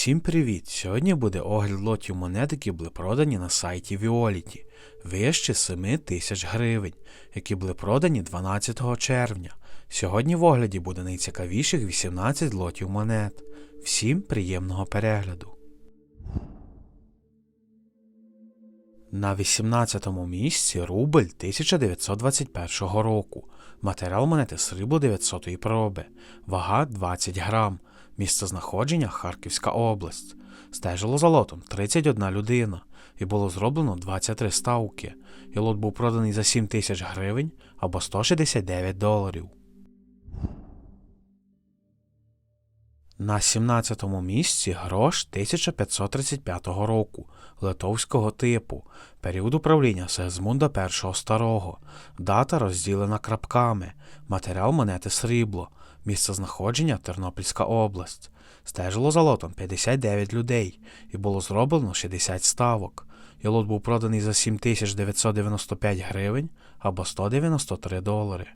Всім привіт! Сьогодні буде огляд лотів монет, які були продані на сайті Violet. Вище 7 тисяч гривень, які були продані 12 червня. Сьогодні в огляді буде найцікавіших 18 лотів монет. Всім приємного перегляду. На 18-му місці рубль 1921 року. Матеріал монети срібло 900 проби. Вага 20 грам. Місце знаходження Харківська область. Стежило за лотом 31 людина і було зроблено 23 ставки. І лот був проданий за 7 тисяч гривень або 169 доларів. На 17-му місці грош 1535 року литовського типу, період управління Сегзмунда І старого, дата розділена крапками, матеріал монети срібло, місце знаходження Тернопільська область. Стежило за лотом 59 людей і було зроблено 60 ставок. І лот був проданий за 7995 гривень або 193 долари.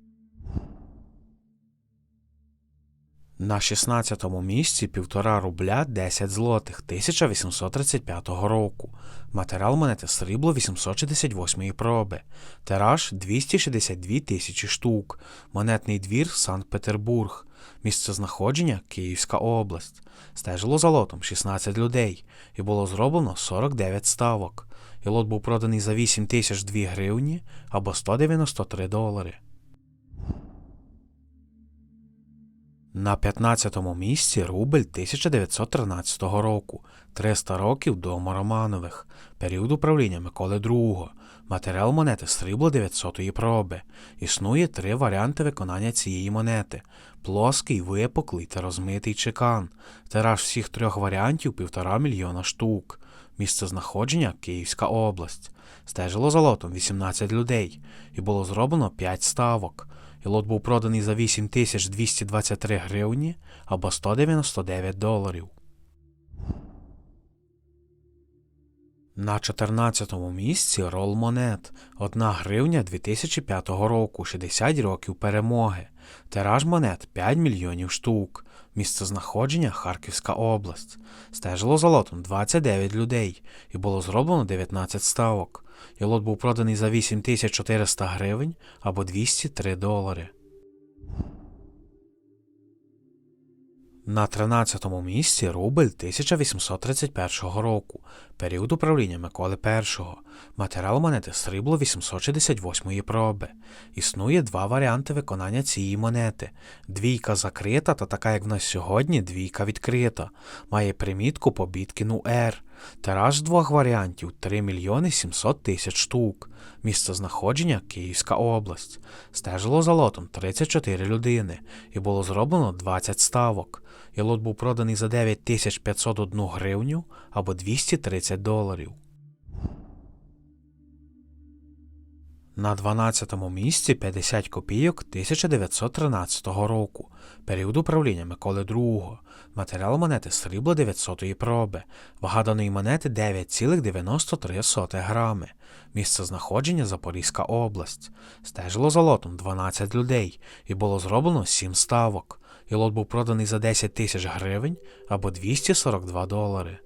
На 16-му місці півтора рубля 10 злотих 1835 року. Матеріал монети срібло 868-ї проби. Тираж 262 тисячі штук. Монетний двір Санкт-Петербург. Місце знаходження Київська область. Стежило за лотом 16 людей і було зроблено 49 ставок. І лот був проданий за 8 тисяч 2 гривні або 193 долари. На 15-му місці рубль 1913 року, 300 років дому Романових, період управління Миколи II, матеріал монети срібло 900-ї проби. Існує три варіанти виконання цієї монети: плоский, випуклий та розмитий чекан. Тираж всіх трьох варіантів півтора мільйона штук. Місце знаходження Київська область. Стежило за лотом 18 людей і було зроблено 5 ставок і лот був проданий за 8223 гривні або 199 доларів. На 14-му місці рол монет 1 гривня 2005 року, 60 років перемоги. Тираж монет 5 мільйонів штук. Місце знаходження Харківська область. Стежило за лотом 29 людей і було зроблено 19 ставок і був проданий за 8400 гривень або 203 долари. На 13-му місці рубль 1831 року, період управління Миколи І. Матеріал монети срібло 868-ї проби. Існує два варіанти виконання цієї монети: двійка закрита та така, як в нас сьогодні, двійка відкрита. Має примітку по Біткіну R. Тираж двох варіантів 3 мільйони 700 тисяч штук. Місце знаходження Київська область. Стежило за лотом 34 людини і було зроблено 20 ставок. І лот був проданий за 9501 гривню або 230 доларів. На 12-му місці 50 копійок 1913 року, період управління Миколи II, матеріал монети срібло 900 проби, вага даної монети 9,93 грами, місце знаходження Запорізька область. Стежило за лотом 12 людей і було зроблено 7 ставок, і лот був проданий за 10 тисяч гривень або 242 долари.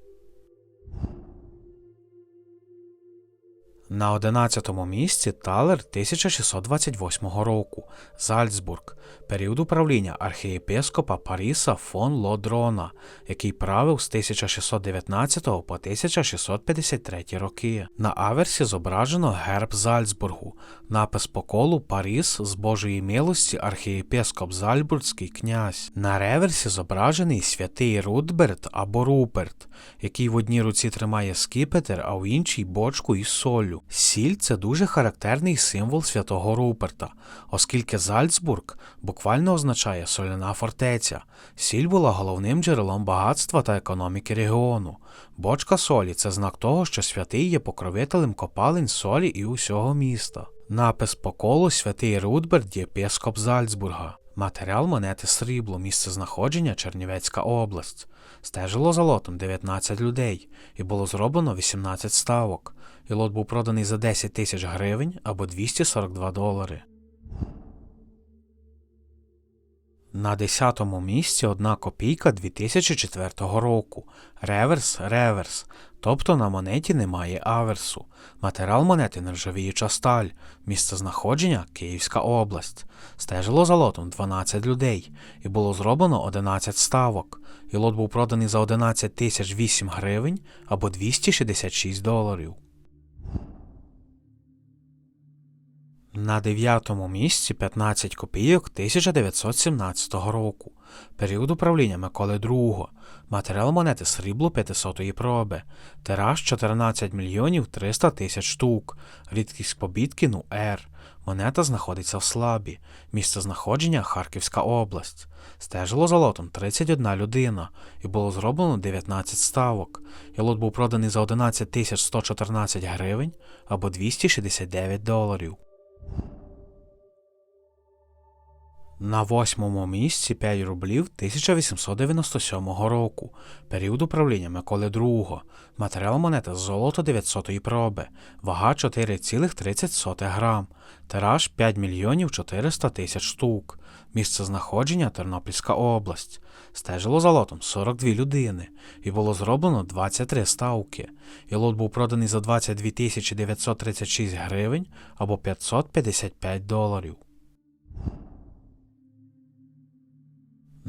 На 11-му місці талер 1628 року, Зальцбург, період управління архієпископа Паріса фон Лодрона, який правив з 1619 по 1653 роки. На аверсі зображено герб Зальцбургу, напис по колу Паріс з Божої милості архієпископ Зальбургський князь. На реверсі зображений святий Рудберт або Руперт, який в одній руці тримає скіпетр, а в іншій бочку із солью. Сіль це дуже характерний символ святого Руперта, оскільки Зальцбург буквально означає соляна фортеця. Сіль була головним джерелом багатства та економіки регіону. Бочка солі це знак того, що святий є покровителем копалень солі і усього міста. Напис по колу святий Рудберт єпископ Зальцбурга. Матеріал монети срібло, місце знаходження Чернівецька область. Стежило за лотом 19 людей і було зроблено 18 ставок і лот був проданий за 10 тисяч гривень або 242 долари. На 10-му місці одна копійка 2004 року. Реверс, реверс. Тобто на монеті немає аверсу. Матеріал монети нержавіюча сталь. Місце знаходження Київська область. Стежило за лотом 12 людей і було зроблено 11 ставок. І лот був проданий за 11 тисяч 8 гривень або 266 доларів. На дев'ятому місці 15 копійок 1917 року. Період управління Миколи II. Матеріал монети срібло 500-ї проби. Тираж 14 мільйонів 300 тисяч штук. Рідкість побітки ну Р. Монета знаходиться в Слабі. Місце знаходження Харківська область. Стежило за лотом 31 людина і було зроблено 19 ставок. І лот був проданий за 11 тисяч 114 гривень або 269 доларів. Thank you. На восьмому місці 5 рублів 1897 року. Період управління Миколи II. Матеріал монети золото 900 проби. Вага 4,30 грам. Тираж 5 мільйонів 400 тисяч штук. Місце знаходження Тернопільська область. Стежило за лотом 42 людини і було зроблено 23 ставки. І лот був проданий за 22 тисячі 936 гривень або 555 доларів.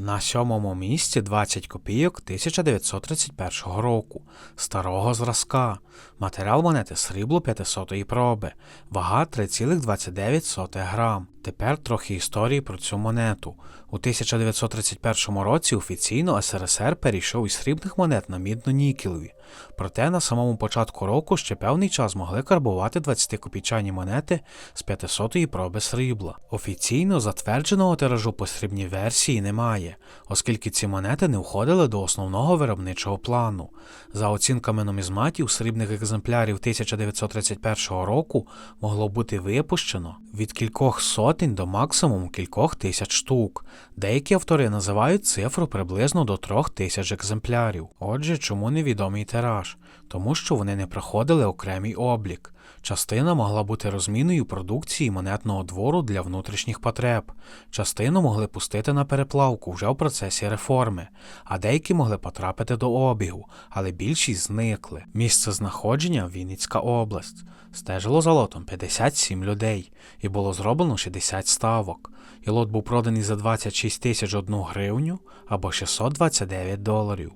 На сьомому місці 20 копійок 1931 року, старого зразка. Матеріал монети срібло 500 проби, вага 3,29 грам. Тепер трохи історії про цю монету. У 1931 році офіційно СРСР перейшов із срібних монет на мідно-нікелеві. Проте на самому початку року ще певний час могли карбувати 20-копійчані монети з 500-ї проби срібла. Офіційно затвердженого тиражу по срібній версії немає, оскільки ці монети не входили до основного виробничого плану. За оцінками нумізматів, срібних екземплярів 1931 року могло бути випущено від кількох сотень до максимум кількох тисяч штук. Деякі автори називають цифру приблизно до трьох тисяч екземплярів. Отже, чому невідомий тираж? Тому що вони не проходили окремий облік. Частина могла бути розміною продукції монетного двору для внутрішніх потреб, частину могли пустити на переплавку вже в процесі реформи, а деякі могли потрапити до обігу, але більшість зникли. Місце знаходження Вінницька область. Стежило за лотом 57 людей, і було зроблено 60 ставок. І лот був проданий за 26 тисяч одну гривню або 629 доларів.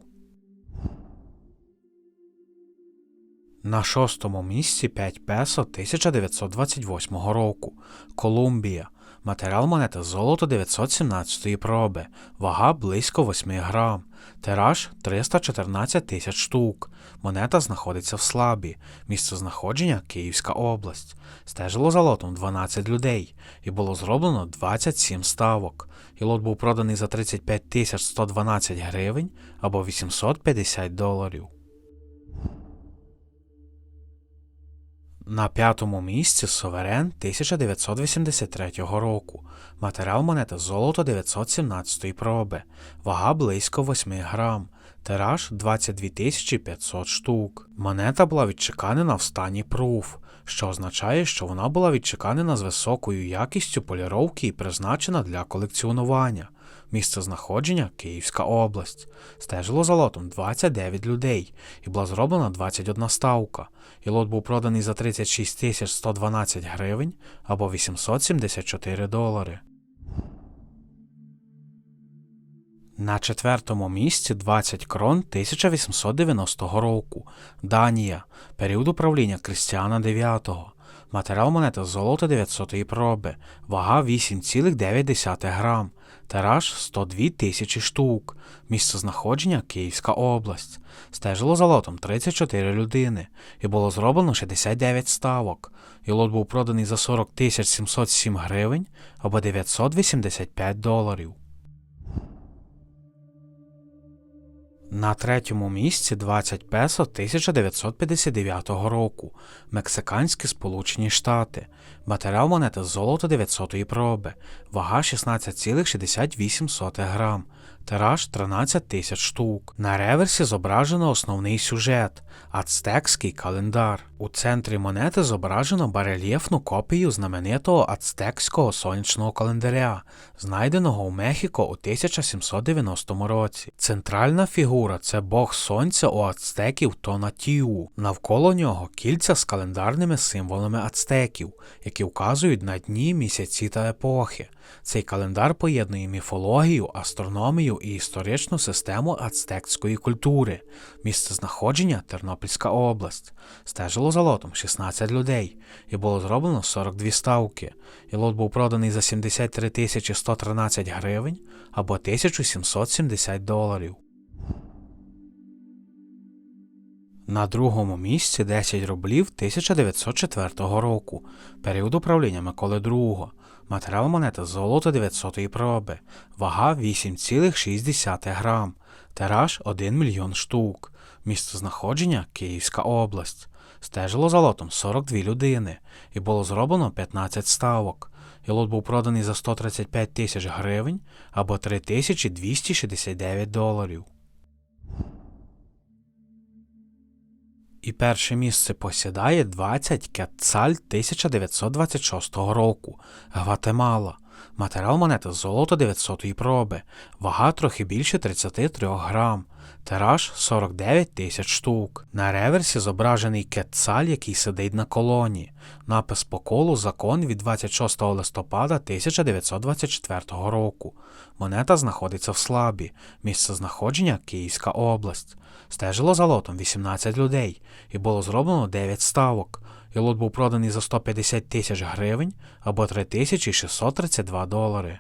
На шостому місці 5 песо 1928 року. Колумбія. Матеріал монети золото 917 проби. Вага близько 8 грам. Тираж 314 тисяч штук. Монета знаходиться в слабі. Місце знаходження Київська область. Стежило за лотом 12 людей і було зроблено 27 ставок. І лот був проданий за 35 тисяч 112 гривень або 850 доларів. На п'ятому місці Суверен 1983 року. Матеріал монети золото 917 проби. Вага близько 8 грам. Тираж 22 500 штук. Монета була відчеканена в стані пруф, що означає, що вона була відчеканена з високою якістю поліровки і призначена для колекціонування. Місце знаходження Київська область. Стежило за лотом 29 людей і була зроблена 21 ставка. І лот був проданий за 36 тисяч 112 гривень або 874 долари. На четвертому місці 20 крон 1890 року. Данія. Період управління Крістіана IX. Матеріал монети золото 900 проби. Вага 8,9 грам. Тираж 102 тисячі штук. Місце знаходження Київська область. Стежило за лотом 34 людини і було зроблено 69 ставок. І лот був проданий за 40 тисяч 707 гривень або 985 доларів. На третьому місці 20 песо 1959 року. Мексиканські Сполучені Штати. Матеріал монети золото 900 проби. Вага 16,68 грам. Тираж 13 тисяч штук. На реверсі зображено основний сюжет ацтекський календар. У центрі монети зображено барельєфну копію знаменитого ацтекського сонячного календаря, знайденого у Мехіко у 1790 році. Центральна фігура це бог сонця у ацтеків Тонатіу. Навколо нього кільця з календарними символами ацтеків, які вказують на дні, місяці та епохи. Цей календар поєднує міфологію, астрономію і історичну систему ацтекської культури. Місце знаходження Тернопільська область. Стежило за лотом 16 людей, і було зроблено 42 ставки. І лот був проданий за 73 тисячі 113 гривень або 1770 доларів. На другому місці 10 рублів 1904 року, період управління Миколи II. Матеріал монети золото 900 проби, вага 8,6 грам, тираж 1 мільйон штук, місце знаходження Київська область. Стежило за лотом 42 людини і було зроблено 15 ставок. І лот був проданий за 135 тисяч гривень або 3269 доларів. І перше місце посідає 20 Кетцаль 1926 року, Гватемала. Матеріал монети золото 900 проби, вага трохи більше 33 грам, тираж 49 тисяч штук. На реверсі зображений Кетцаль, який сидить на колоні. Напис по колу закон від 26 листопада 1924 року. Монета знаходиться в слабі, місце знаходження Київська область. Стежило за лотом 18 людей, і було зроблено 9 ставок. І лот був проданий за 150 тисяч гривень або 3632 долари.